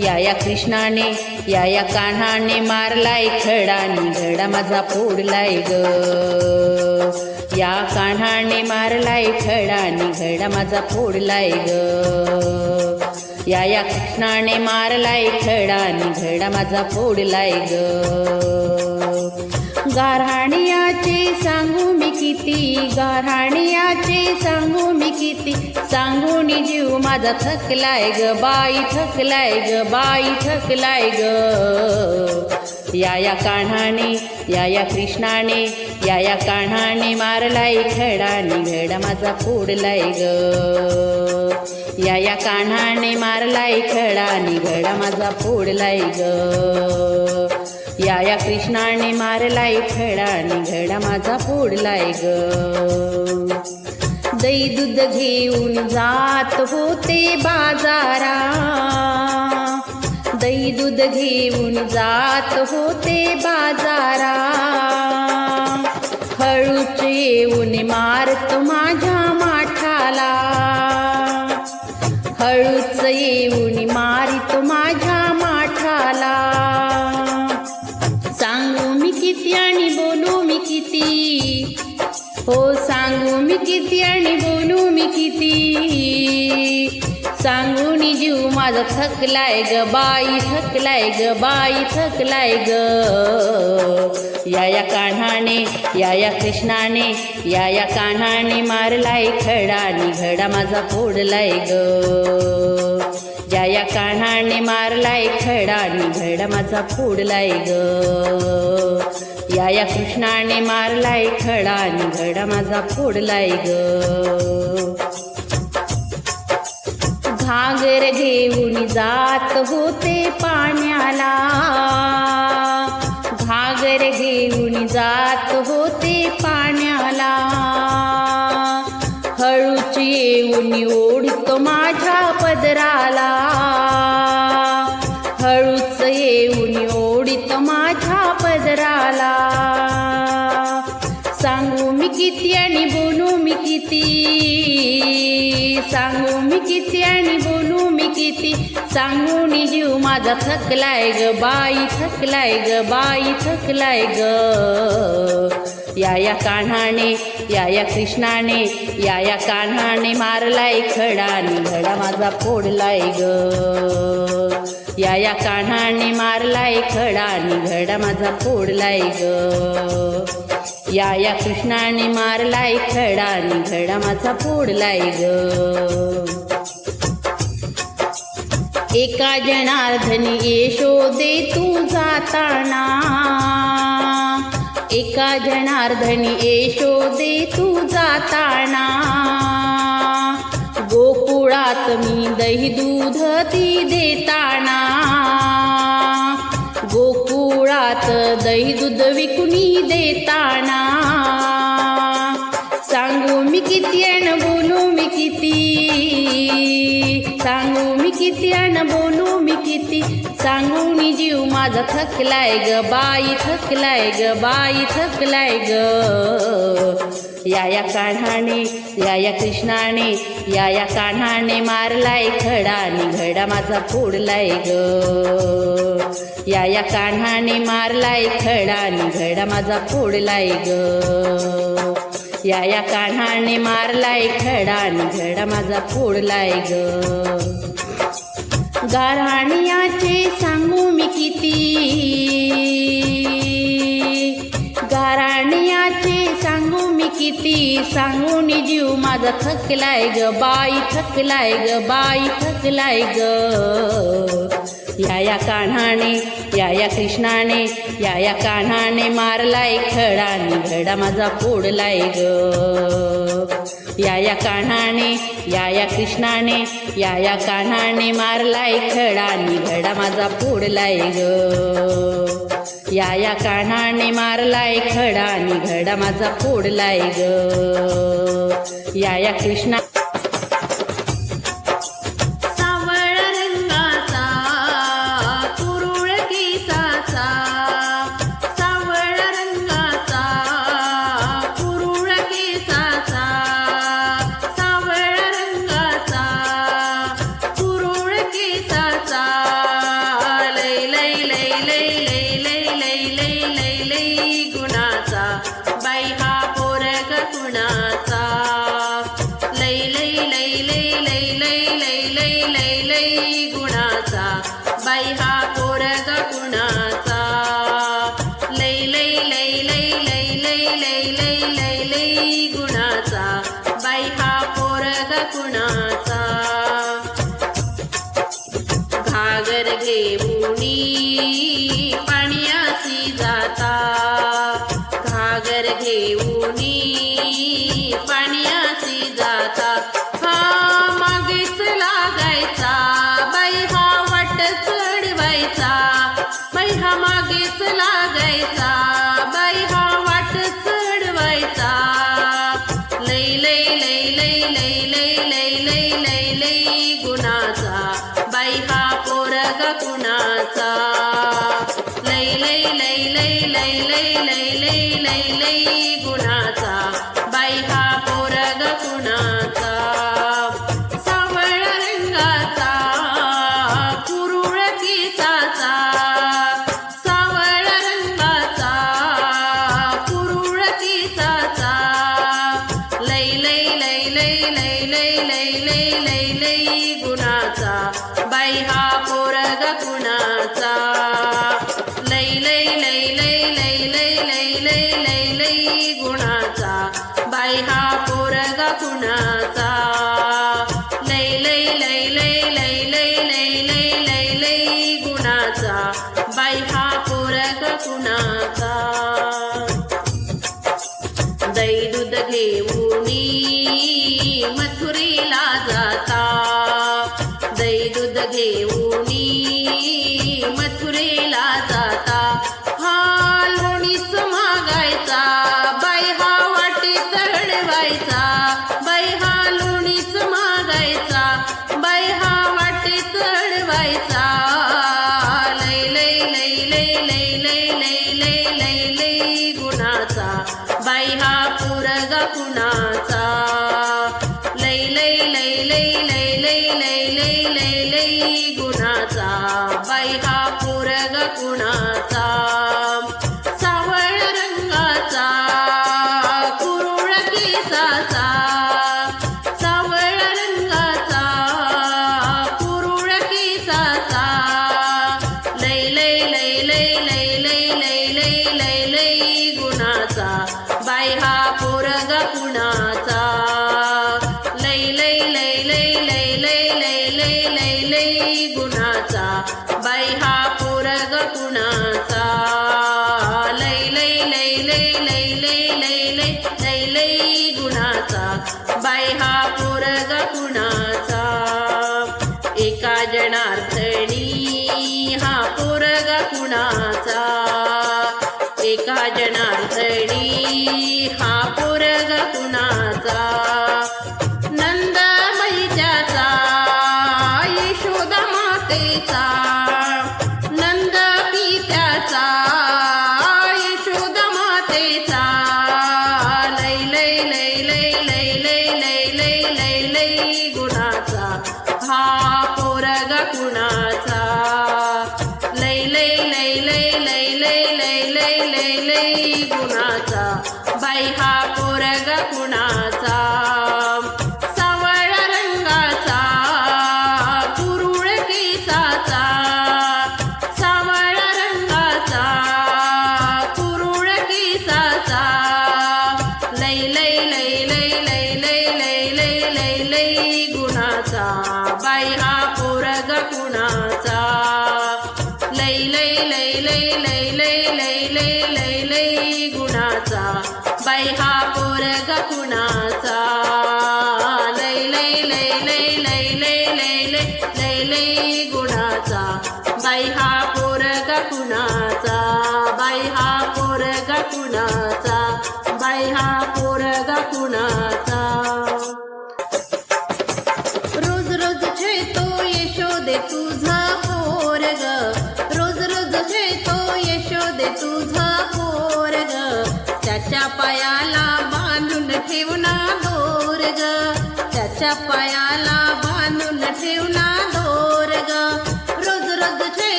या या कृष्णाने या या कान्हाने मारलाय खडानी घडा माझा फोडलाय ग. या कान्हाने मारलाय खडानी घडा माझा फोडलाय ग. या या कृष्णाने मारलाय खडानी घडा माझा फोडलाय ग. गारहाणियाचे सांगू मी किती गाऱ्हाणियाचे सांगू मी किती सांगून जीव माझा थकलाय ग बाई थकलाय ग बाई थकलाय ग. या या कान्हाने या या कृष्णाने या या कान्हाने मारलाय खडाने घडा माझा फोडलाय ग. या या कान्हाने मारलाय खडाने घडा माझा फोडलाय ग. या या कृष्णाने मारलाय खडा घडा माझा फोडलाय ग. दही दूध घेऊन जात होते बाजारा. दही दूध घेऊन जात होते बाजारा. हळूच येऊन मारत माझ्या माठाला. हळूच येऊन मारित माझ्या माठाला. किती आणि बोलू मी किती? हो सांगू मी किती आणि बोलू मी किती? सांगून जीव माझा थकलाय ग बाई थकलाय ग बाई थकलाय ग. या या कान्हाने या या कृष्णाने या या कान्हाने मारलाय खडाने घडा माझा फोडलाय ग. या या कान्हाने मारलाय खडाने घडा माझा फोडलाय ग. या या कृष्णाने मारलाय खडाने घडा माझा फोडलाय ग. घागर घेऊन जात होते पाण्याला. घागर घेऊन जात होते पाण्याला. हळूच येऊन ओढतो माझ्या पदराला. मी बोलू मी किती? सांगून जीव माझा थकलाय ग बाई थकलाय ग बाई थकलाय ग. या या कान्हाने या या कृष्णाने या या कान्हाने मारलाय खडाने घडा माझा फोडलाय ग. या या कान्हाने मारलाय खडाने घडा माझा फोडलाय ग. या या कृष्णाने मारलाय खडाने घडा माझा फोडलाय ग. एका जनार्दनी यशोदे तू जाताना. एका जनार्दनी यशोदे तू जाताना. गोकुळात मी दही दूध ती देताना. गोकुळात दही दूध विकुनी देताना. सांगू मी किती अन बोलू मी किती? सांगू मी किती अन बोलू मी किती? सांगून जीव माझा थकलाय ग बाई थकलाय ग बाई थकलाय ग. या या कान्हाने या या कृष्णाने या या कान्हाने मारलाय खडाने घडा माझा फोडलाय ग. या या कान्हाने मारलाय खडाने घडा माझा फोडलाय ग. या या कान्हाने मारलाय खडाने घडा माझा फोडलाय ग. गाराणियाचे सांगू मी किती? गाराणियाचे सांगू मी किती? सांगून जीव माझा थकलाय ग बाई थकलाय ग बाई थकलाय ग. या या कान्हाने या या कृष्णाने या या कान्हाने मारलाय खडाने घडा माझा फोडलाय ग. या या कान्हाने या या कृष्णाने या या कान्हाने मारलाय खडाने घडा माझा फोडलाय ग. या या कान्हाने मारलाय खडाने घडा माझा फोडलाय ग. या या कृष्णा Father. లై లై లై లై లై లై లై లై లై లై గుణ पोरग कुणाचा? लय लय गुणाचा बाई हा पोरग गुणाचा लय लय लय लय लय लय लय लय लय लय गुणाचा बाई हा पोरग गुणाचा लय लय लय लय लय लय लय लय लई गुणाचा बाई हा पोरग गुणाचा बाई हा पोरग गुणाचा बाई हा पोरग गुणाचा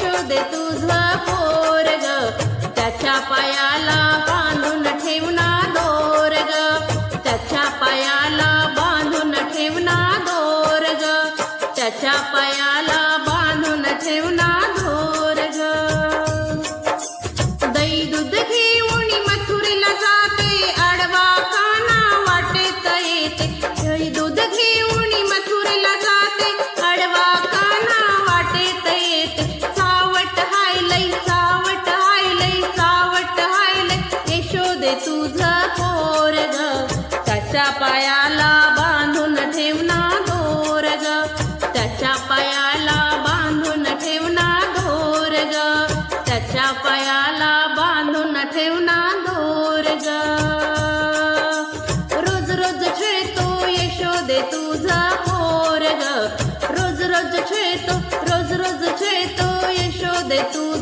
खेळतो तुझा पोरग. त्याच्या पायाला बांधून ठेवना दोरग. ग त्याच्या पायाला बांधून ठेवना दोरग. ग त्याच्या पायाला हायलय चावट हायलय चावट हायलय यशोदे तुझं ग त्याच्या पायाला बांधून ठेवना दोर ग त्याच्या पायाला बांधून ठेवना दोर ग त्याच्या पायाला बांधून ठेवना दोर ग रोज रोज खेळतो यशोदे तुझा पोरग. रोज रोज खेळतो रोज रोज खेळतो यशोदे तुझा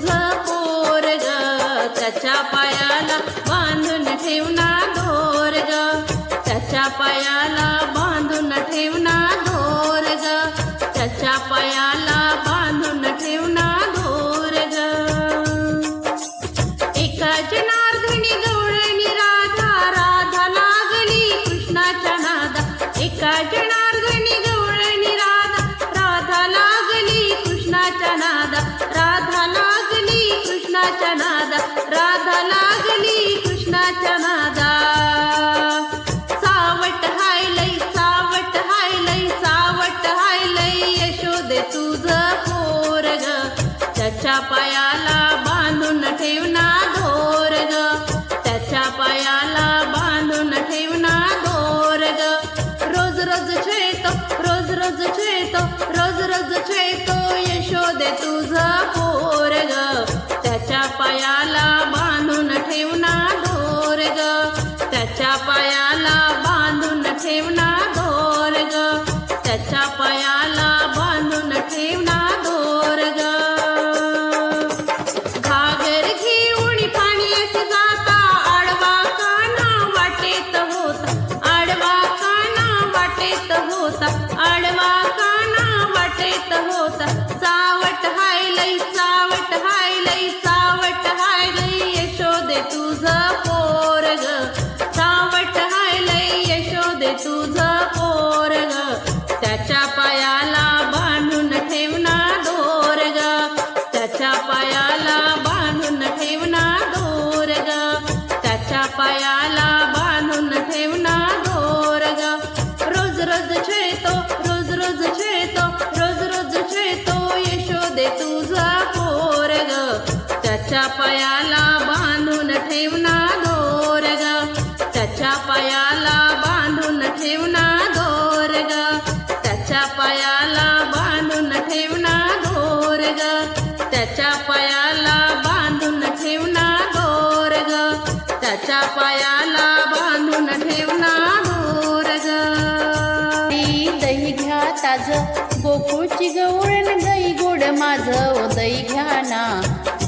त्याच्या पायाला बांधून ठेवना धोर ग त्याच्या पायाला बांधून ठेवना धोर ग त्याच्या पाया राधा लागली कृष्णाच्या नादा. सावट हाय लय सावट हाय लय सावट हाय हायलय यशोदे तुझ पोरग. त्याच्या पायाला बांधून ठेवना धोर ग त्याच्या पायाला बांधून ठेवना धोर ग रोज रोज छेतो रोज रोज छेतो रोज रोज छेतो यशोदे तुझं त्याच्या पायाला बांधून ठेवना दोर ग त्याच्या पायाला बांधून ठेवना दोर ग घागर घेऊन पाण्यात जाता आडवा काना वाटेत होता. आडवा काना वाटेत होता आडवा काना वाटेत होता. चावट हायलय चावट हायलय चावट हायलय यशोदे तुझं पोरग. चावट त्याच्या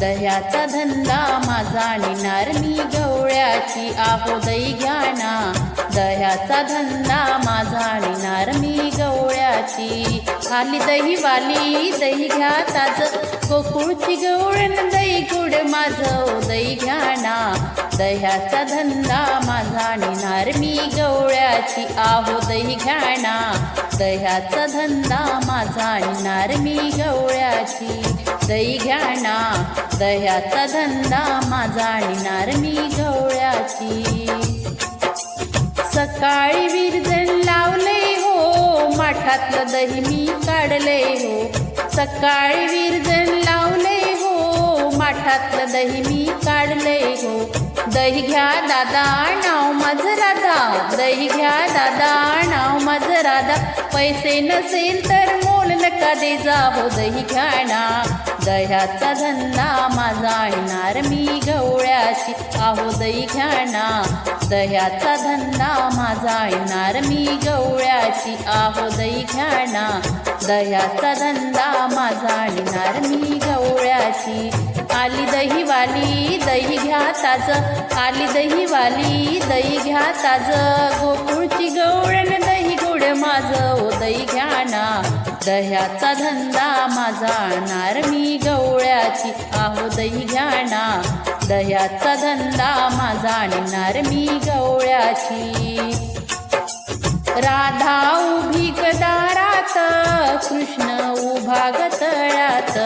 दह्याचा धंदा माझा निणार मी गवळ्याची आहो दही घ्या ना दह्याचा धंदा माझा निणार मी गवळ्याची. खाली दही वाली दही घ्या ताज. गोकुळची गवळण दही गुड माझं दही घ्याना. दह्याचा धंदा माझा निणार मी गवळ्याची आहो दही घ्याना. दह्याचा धंदा माझा निणार मी गवळ्याची. दही घ्याना दह्याचा धंदा माझा आणणार मी गवळ्याची सकाळी विरजण लावले हो माठातलं दही मी काढले हो. सकाळी विरजण लावले हो माठातलं दही मी काढले हो. दही घ्या दादा नाव माझं राधा. दही घ्या दादा नाव माझं राधा. पैसे नसेल तर मोल नका दे जा हो दही घ्या ना. दह्याचा धंदा माझा येणार मी गवळ्याची. आहो दही घ्या ना दह्याचा धंदा माझा येणार मी गवळ्याची. आहो दही घ्या ना दह्याचा धंदा माझा येणार मी गवळ्याची. आली दहीवाली दही घ्या ताज. आली दहीवाली दही घ्या ताज. गोकुळची गवळण माझं ओ घ्याना. घ्या ना दह्याचा धंदा माझा आणणार मी गवळ्याची. आहो दही घ्या ना दह्याचा धंदा माझा आणणार मी गवळ्याची. राधा उभी कदारात कृष्ण उभा गतळ्यात.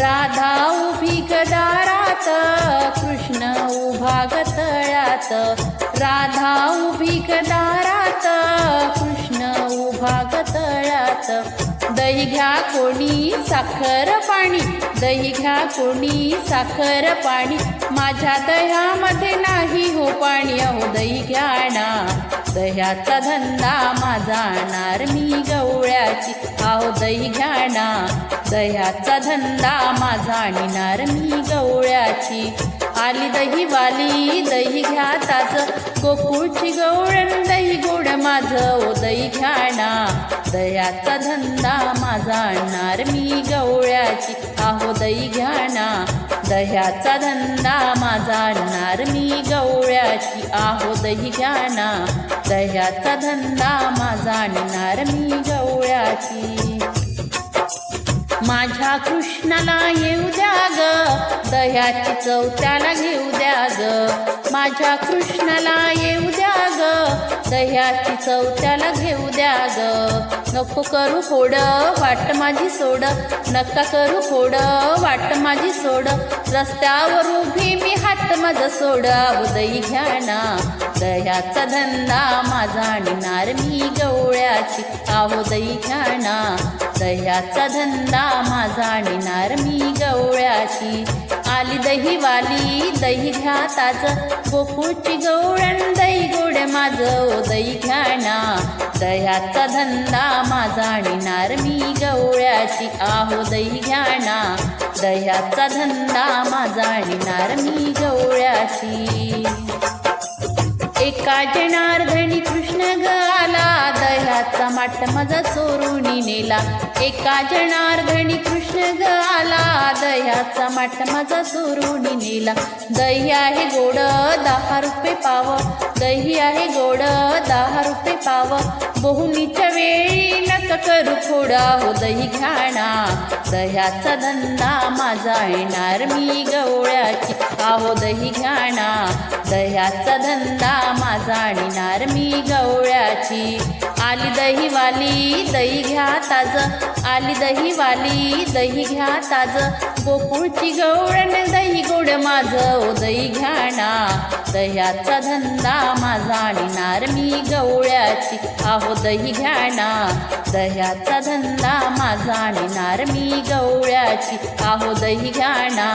राधा उभी कदारात कृष्ण उभा गतळ्यात. राधा उभी कदारात कृष्ण उभा तळात दही घ्या कोणी साखर पाणी. दही घ्या कोणी साखर पाणी. माझ्या दह्यामध्ये नाही हो पाणी. अहो दही घ्या ना. दह्याचा धंदा माझा आणणार मी गवळ्याची. आहो दही घ्या ना. दह्याचा धंदा माझा आणणार मी गवळ्याची. आली दहीवाली दही घ्या ताज. गोकुळची गवळण दही गोड माझं उदयी दही घ्या ना दह्याचा धंदा माझा आणणार मी गवळ्याची. आहो दही घ्या ना दह्याचा धंदा माझा आणणार मी गवळ्याची. आहो दही घ्या ना दह्याचा धंदा माझा आणणार मी गवळ्याची. माझ्या कृष्णाला दह्याची चव त्याला घेऊ द्या ग. माझ्या कृष्णाला येऊ द्या ग. दह्याची चव त्याला घेऊ द्या ग. नको करू फोड वाट माझी सोड. नका करू फोड वाट माझी सोड. रस्त्यावर उभी मी हात माझं सोड. उदयी घ्या ना. दह्याचा धंदा माझा आणणार मी गवळ्याची. आहोदयी घ्या ना. दह्याचा धंदा माझा आणणार मी गवळ्याची. आली दहीवाली दही घ्या ताज. गोकुळची गवळण दही गोड माझं. दही घ्या ना. दह्याचा धंदा माझा आणणार मी गवळ्याची. आहो दही घ्या ना. दह्याचा धंदा माझा आणणार मी गवळ्याची. एका जनार्दनी कृष्ण गाला घराचा दह्याचा माठ माझा चोरून नेला. एका जनार्दनी कृष्ण ग आला. दह्याचा माठ माझा चोरून नेला. दही आहे गोड दहा रुपये पाव. दही आहे गोड दहा रुपये पाव. बहुनीच्या वेळी नका करू फोडा हो दही घाणा दह्याचा धंदा माझा येणार मी गवळ्याची. आहो दही घाणा दह्याचा धंदा माझा आणणार मी गवळ्याची. आली दहीवाली दही घ्या ताज. आली दहीवाली दही घ्या ताज. गोकुळची गवळण दही गोड माझं. ओ दही घ्याणा दह्याचा धंदा माझा आणणार मी गवळ्याची. आहो दही घ्याणा दह्याचा धंदा माझा आणणार मी गवळ्याची. आहो दही घ्याणा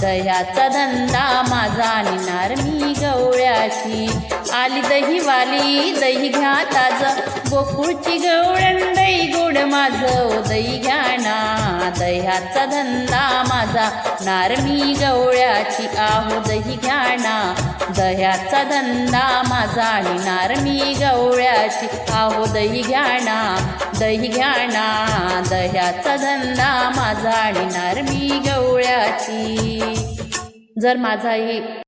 दह्याचा धंदा माझा आणणार मी गवळ्याची. आली दही वाली दही घ्या ताज. गोकुळची गवळण दही गोड माझं. दही घ्या ना दह्याचा धंदा माझा. नारमी गवळ्याची आहो दही घ्याणा दह्याचा धंदा माझा आणि नारमी गवळ्याची आहो दही घ्याणा दही घ्या ना. दह्याचा धंदा माझा आणि नार मी गवळ्याची. जर माझा हे